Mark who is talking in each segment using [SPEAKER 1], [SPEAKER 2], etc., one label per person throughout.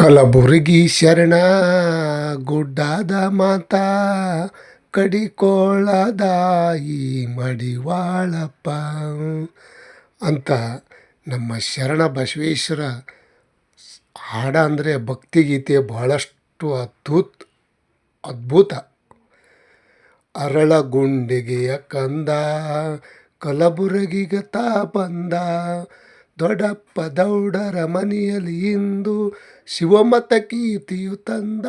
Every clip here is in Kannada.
[SPEAKER 1] ಕಲಬುರಗಿ ಶರಣ ಗುಡ್ಡದ ಮಾತ ಈ ಮಡಿವಾಳಪ್ಪ. ಅಂತ ನಮ್ಮ ಶರಣ ಬಸವೇಶ್ವರ ಹಾಡ ಅಂದರೆ ಭಕ್ತಿಗೀತೆ ಬಹಳಷ್ಟು ಅದ್ಭುತ ಅದ್ಭುತ. ಅರಳಗುಂಡಿಗೆಯ ಕಂದ ಕಲಬುರಗಿಗ ತಾ ಬಂದ ದೊಡ್ಡಪ್ಪ ದೌಡರ ಮನೆಯಲ್ಲಿ ಇಂದು ಶಿವಮತ ಕೀರ್ತಿಯು ತಂದ.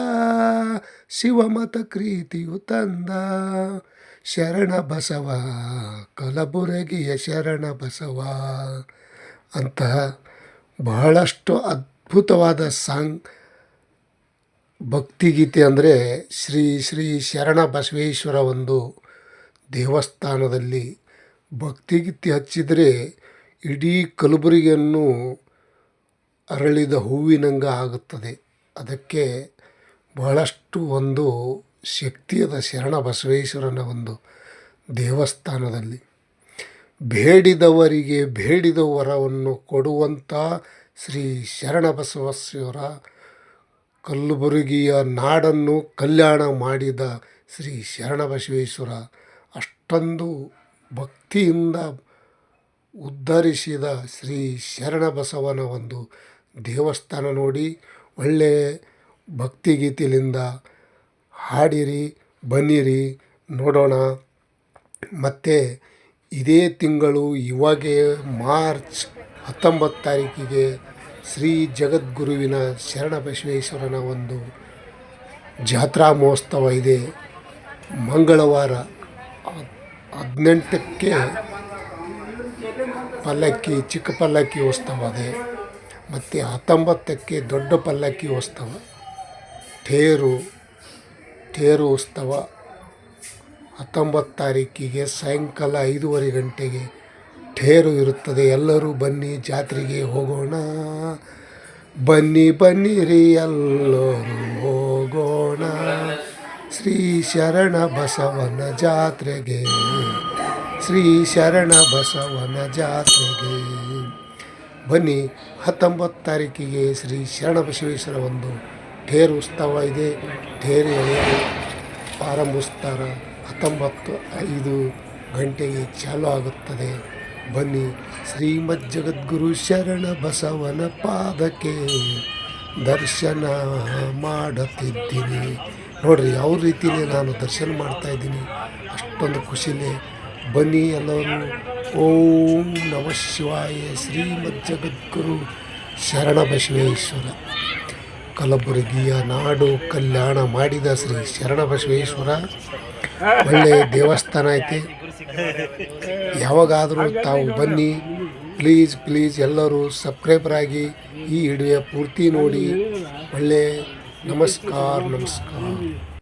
[SPEAKER 1] ಶಿವಮತ ಕೀರ್ತಿಯು ತಂದ. ಶರಣ ಬಸವ, ಕಲಬುರಗಿಯ ಶರಣ ಬಸವ. ಅಂತ ಬಹಳಷ್ಟು ಅದ್ಭುತವಾದ ಸಾಂಗ್, ಭಕ್ತಿಗೀತೆ ಅಂದರೆ ಶ್ರೀ ಶ್ರೀ ಶರಣ ಬಸವೇಶ್ವರ ಒಂದು ದೇವಸ್ಥಾನದಲ್ಲಿ ಭಕ್ತಿಗೀತೆ ಹಚ್ಚಿದರೆ ಇಡೀ ಕಲಬುರಗಿಯನ್ನು ಅರಳಿದ ಹೂವಿನಂಗ ಆಗುತ್ತದೆ. ಅದಕ್ಕೆ ಬಹಳಷ್ಟು ಒಂದು ಶಕ್ತಿಯದ ಶರಣ ಬಸವೇಶ್ವರನ ಒಂದು ದೇವಸ್ಥಾನದಲ್ಲಿ. ಬೇಡಿದವರಿಗೆ ಬೇಡಿದ ವರವನ್ನು ಕೊಡುವಂಥ ಶ್ರೀ ಶರಣ ಬಸವೇಶ್ವರ ಕಲಬುರಗಿಯ ನಾಡನ್ನು ಕಲ್ಯಾಣ ಮಾಡಿದ ಶ್ರೀ ಶರಣ ಬಸವೇಶ್ವರ ಅಷ್ಟೊಂದು ಭಕ್ತಿಯಿಂದ ಉದ್ಧರಿಸಿದ ಶ್ರೀ ಶರಣ ಬಸವನ ಒಂದು ದೇವಸ್ಥಾನ ನೋಡಿ ಒಳ್ಳೆಯ ಭಕ್ತಿಗೀತೆಯಿಂದ ಹಾಡಿರಿ, ಬನ್ನಿರಿ, ನೋಡೋಣ. ಮತ್ತು ಇದೇ ತಿಂಗಳು ಇವಾಗೆ ಮಾರ್ಚ್ ಹತ್ತೊಂಬತ್ತು ತಾರೀಕಿಗೆ ಶ್ರೀ ಜಗದ್ಗುರುವಿನ ಶರಣ ಬಸವೇಶ್ವರನ ಒಂದು ಜಾತ್ರಾ ಮಹೋತ್ಸವ ಇದೆ. ಮಂಗಳವಾರ ಹದಿನೆಂಟಕ್ಕೆ ಪಲ್ಲಕ್ಕಿ, ಚಿಕ್ಕ ಪಲ್ಲಕ್ಕಿ ಉತ್ಸವ ಅದೇ. ಮತ್ತು ಹತ್ತೊಂಬತ್ತಕ್ಕೆ ದೊಡ್ಡ ಪಲ್ಲಕ್ಕಿ ಉತ್ಸವ. ತೇರು ತೇರು ಉತ್ಸವ. ಹತ್ತೊಂಬತ್ತು ತಾರೀಕಿಗೆ ಸಾಯಂಕಾಲ ಐದೂವರೆ ಗಂಟೆಗೆ ತೇರು ಇರುತ್ತದೆ. ಎಲ್ಲರೂ ಬನ್ನಿ, ಜಾತ್ರೆಗೆ ಹೋಗೋಣ. ಬನ್ನಿ ಬನ್ನಿರಿ ಎಲ್ಲರೂ ಹೋಗೋಣ. ಶ್ರೀ ಶರಣ ಬಸವನ ಜಾತ್ರೆಗೆ. ಶ್ರೀ ಶರಣ ಬಸವನ ಜಾತ್ರೆಗೆ ಬನ್ನಿ. ಹತ್ತೊಂಬತ್ತು ತಾರೀಕಿಗೆ ಶ್ರೀ ಶರಣ ಬಸವೇಶ್ವರ ಒಂದು ಠೇರು ಉತ್ಸವ ಇದೆ. ಠೇರು ಆರಂಭಿಸ್ತಾರೆ ಹತ್ತೊಂಬತ್ತು ಐದು ಗಂಟೆಗೆ ಚಾಲು ಆಗುತ್ತದೆ. ಬನ್ನಿ. ಶ್ರೀಮದ್ ಜಗದ್ಗುರು ಶರಣ ಬಸವನ ಪಾದಕ್ಕೆ ದರ್ಶನ ಮಾಡುತ್ತಿದ್ದೀನಿ. ನೋಡ್ರಿ, ಯಾವ ರೀತಿಯಲ್ಲಿ ನಾನು ದರ್ಶನ ಮಾಡ್ತಾಯಿದ್ದೀನಿ ಅಷ್ಟೊಂದು ಖುಷಿಲೇ ಬನ್ನಿ ಎಲ್ಲರೂ. ಓಂ ನಮ ಶಿವಾಯ ಶ್ರೀಮದ್ ಜಗದ್ಗುರು ಶರಣ ಬಸವೇಶ್ವರ ಕಲಬುರಗಿಯ ನಾಡು ಕಲ್ಯಾಣ ಮಾಡಿದ ಶ್ರೀ ಶರಣ ಬಸವೇಶ್ವರ ಒಳ್ಳೆಯ ದೇವಸ್ಥಾನ ಐತಿ. ಯಾವಾಗಾದರೂ ತಾವು ಬನ್ನಿ. ಪ್ಲೀಸ್ ಪ್ಲೀಸ್ ಎಲ್ಲರೂ ಸಬ್ಸ್ಕ್ರೈಬರ್ ಆಗಿ ಈ ವಿಡಿಯೋ ಪೂರ್ತಿ ನೋಡಿ. ಒಳ್ಳೆ ನಮಸ್ಕಾರ ನಮಸ್ಕಾರ.